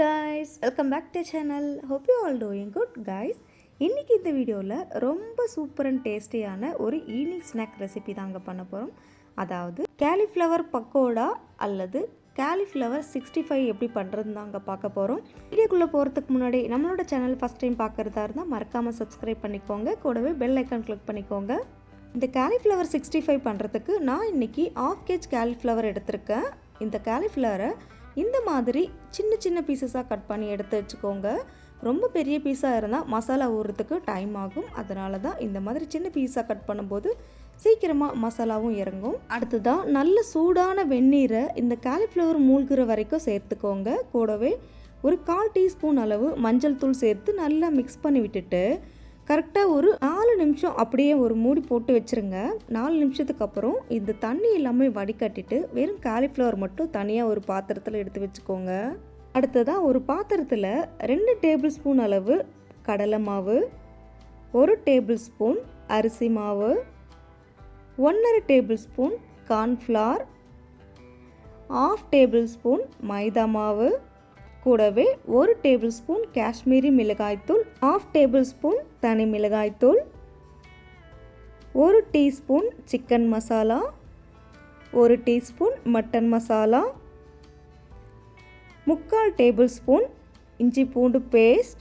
Guys welcome back to channel hope you all doing good guys இன்றைக்கி இந்த வீடியோவில் ரொம்ப சூப்பர் அண்ட் டேஸ்டியான ஒரு ஈவினிங் ஸ்நாக் ரெசிபி தாங்க பண்ண போகிறோம் அதாவது கேலிஃப்ளவர் பக்கோடா அல்லது கேலிஃப்ளவர் சிக்ஸ்டி ஃபைவ் எப்படி பண்ணுறதுன்னு தாங்க பார்க்க போகிறோம் வீடியோக்குள்ளே போகிறதுக்கு முன்னாடி நம்மளோட சேனல் ஃபஸ்ட் டைம் பார்க்குறதா இருந்தால் மறக்காமல் சப்ஸ்கிரைப் பண்ணிக்கோங்க. கூடவே பெல் ஐக்கான் கிளிக் பண்ணிக்கோங்க. இந்த கேலிஃப்ளவர் சிக்ஸ்டி ஃபைவ் பண்ணுறதுக்கு நான் இன்றைக்கி ஆஃப் கேஜ் கேலிஃப்ளவர் எடுத்திருக்கேன். இந்த கேலிஃப்ளவரை இந்த மாதிரி சின்ன சின்ன பீசஸாக கட் பண்ணி எடுத்து வச்சுக்கோங்க. ரொம்ப பெரிய பீஸாக இருந்தால் மசாலா ஊறுறதுக்கு டைம் ஆகும். அதனால தான் இந்த மாதிரி சின்ன பீஸாக கட் பண்ணும்போது சீக்கிரமாக மசாலாவும் இறங்கும். அடுத்ததாக நல்ல சூடான வெந்நீரை இந்த காலிஃப்ளவர் மூழ்கிற வரைக்கும் சேர்த்துக்கோங்க. கூடவே ஒரு கால் டீஸ்பூன் அளவு மஞ்சள் தூள் சேர்த்து நல்லா மிக்ஸ் பண்ணி விட்டுட்டு கரெக்டாக ஒரு நாலு நிமிஷம் அப்படியே ஒரு மூடி போட்டு வச்சுருங்க. நாலு நிமிஷத்துக்கு அப்புறம் இந்த தண்ணி எல்லாமே வடிகட்டிட்டு வெறும் காலிஃப்ளவர் மட்டும் தனியாக ஒரு பாத்திரத்தில் எடுத்து வச்சுக்கோங்க. அடுத்ததாக ஒரு பாத்திரத்தில் ரெண்டு டேபிள் ஸ்பூன் அளவு கடலை மாவு ஒரு டேபிள் ஸ்பூன் அரிசி மாவு ஒன்றரை table spoon cornflour half table spoon மைதா மாவு கூடவே ஒரு டேபிள் ஸ்பூன் காஷ்மீரி மிளகாய்த்தூள் ஆஃப் டேபிள் ஸ்பூன் தனி மிளகாய்த்தூள் ஒரு டீஸ்பூன் சிக்கன் மசாலா ஒரு டீஸ்பூன் மட்டன் மசாலா முக்கால் டேபிள் ஸ்பூன் இஞ்சி பூண்டு பேஸ்ட்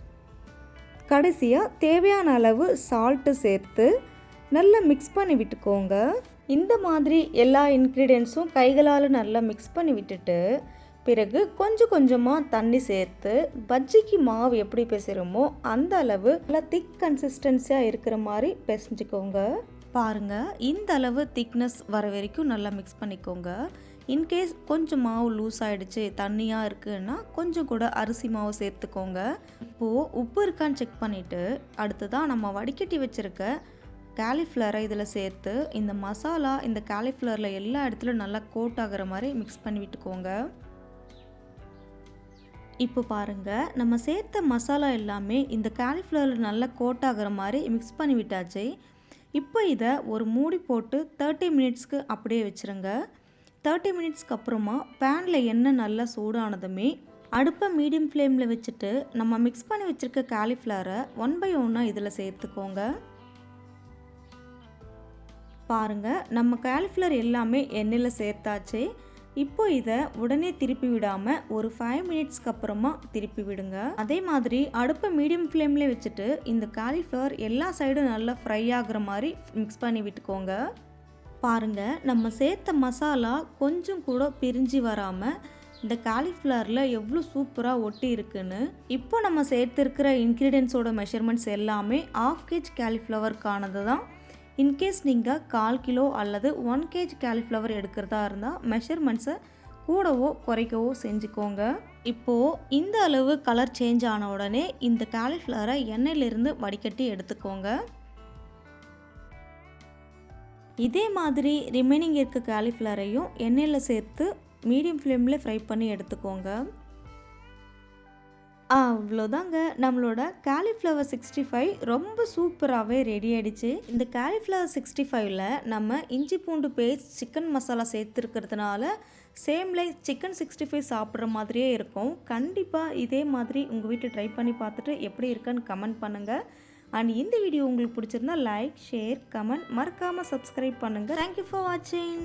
கடைசியாக தேவையான அளவு சால்ட்டு சேர்த்து நல்லா மிக்ஸ் பண்ணி விட்டுக்கோங்க. இந்த மாதிரி எல்லா இன்க்ரீடியன்ஸும் கைகளால் நல்லா மிக்ஸ் பண்ணி விட்டுட்டு பிறகு கொஞ்சம் கொஞ்சமாக தண்ணி சேர்த்து பஜ்ஜிக்கு மாவு எப்படி பேசுகிறோமோ அந்த அளவு நல்லா திக் கன்சிஸ்டன்சியாக இருக்கிற மாதிரி பிசைஞ்சுக்கோங்க. பாருங்கள் இந்த அளவு திக்னஸ் வர வரைக்கும் நல்லா மிக்ஸ் பண்ணிக்கோங்க. இன்கேஸ் கொஞ்சம் மாவு லூஸ் ஆகிடுச்சு தண்ணியாக இருக்குன்னா கொஞ்சம் கூட அரிசி மாவு சேர்த்துக்கோங்க. இப்போது உப்பு இருக்கான்னு செக் பண்ணிவிட்டு அடுத்ததாக நம்ம வடிகட்டி வச்சுருக்க காலிஃப்ளவரை இதில் சேர்த்து இந்த மசாலா இந்த காலிஃப்ளவரில் எல்லா இடத்துலையும் நல்லா கோட் ஆகிற மாதிரி மிக்ஸ் பண்ணி விட்டுக்கோங்க. இப்போ பாருங்கள் நம்ம சேர்த்த மசாலா எல்லாமே இந்த காலிஃப்ளவரில் நல்லா கோட் ஆகிற மாதிரி மிக்ஸ் பண்ணி விட்டாச்சு. இப்போ இதை ஒரு மூடி போட்டு தேர்ட்டி மினிட்ஸ்க்கு அப்படியே வச்சுருங்க. தேர்ட்டி மினிட்ஸ்க்கு அப்புறமா பேனில் எண்ணெய் நல்லா சூடானதுமே அடுப்பை மீடியம் ஃப்ளேமில் வச்சுட்டு நம்ம மிக்ஸ் பண்ணி வச்சுருக்க காலிஃப்ளவரை ஒன் பை ஒன்னாக இதில் சேர்த்துக்கோங்க. பாருங்கள் நம்ம காலிஃப்ளவர் எல்லாமே எண்ணெயில் சேர்த்தாச்சு. இப்போ இதை உடனே திருப்பி விடாமல் ஒரு ஃபைவ் மினிட்ஸ்க்கு அப்புறமா திருப்பி விடுங்க. அதே மாதிரி அடுப்பை மீடியம் ஃப்ளேமில் வச்சுட்டு இந்த காலிஃப்ளவர் எல்லா சைடும் நல்லா ஃப்ரை ஆகுற மாதிரி மிக்ஸ் பண்ணி விட்டுக்கோங்க. பாருங்கள் நம்ம சேர்த்த மசாலா கொஞ்சம் கூட பிரிஞ்சு வராமல் இந்த காலிஃப்ளவரில் எவ்வளோ சூப்பராக ஒட்டி இருக்குன்னு இப்போ நம்ம சேர்த்துருக்கிற இன்க்ரீடியன்ஸோட மெஷர்மெண்ட்ஸ் எல்லாமே ஆஃப் கேஜ் காலிஃப்ளவருக்கானது தான். இன்கேஸ் நீங்கள் கால் கிலோ அல்லது ஒன் கேஜி காலிஃப்ளவர் எடுக்கிறதா இருந்தால் மெஷர்மெண்ட்ஸை கூடவோ குறைக்கவோ செஞ்சுக்கோங்க. இப்போது இந்த அளவு கலர் சேஞ்ச் ஆன உடனே இந்த காலிஃப்ளவரை எண்ணெயிலிருந்து வடிகட்டி எடுத்துக்கோங்க. இதே மாதிரி ரிமைனிங் இருக்க காலிஃப்ளவரையும் எண்ணெயில் சேர்த்து மீடியம் ஃப்ளேமில் ஃப்ரை பண்ணி எடுத்துக்கோங்க. அவ்வளோதாங்க நம்மளோட காலிஃப்ளவர் சிக்ஸ்டி ஃபைவ் ரொம்ப சூப்பராகவே ரெடி ஆகிடுச்சு இந்த காலிஃப்ளவர் சிக்ஸ்டி ஃபைவ்ல நம்ம இஞ்சி பூண்டு paste chicken masala சேர்த்துருக்கிறதுனால same like chicken sixty five சாப்பிட்ற மாதிரியே இருக்கும். கண்டிப்பாக இதே மாதிரி உங்கள் வீட்டை ட்ரை பண்ணி பார்த்துட்டு எப்படி இருக்குன்னு கமெண்ட் பண்ணுங்கள் அண்ட் இந்த வீடியோ உங்களுக்கு பிடிச்சிருந்தா லைக் ஷேர் கமெண்ட் மறக்காமல் சப்ஸ்கிரைப் பண்ணுங்கள் தேங்க்யூ ஃபார் வாட்சிங்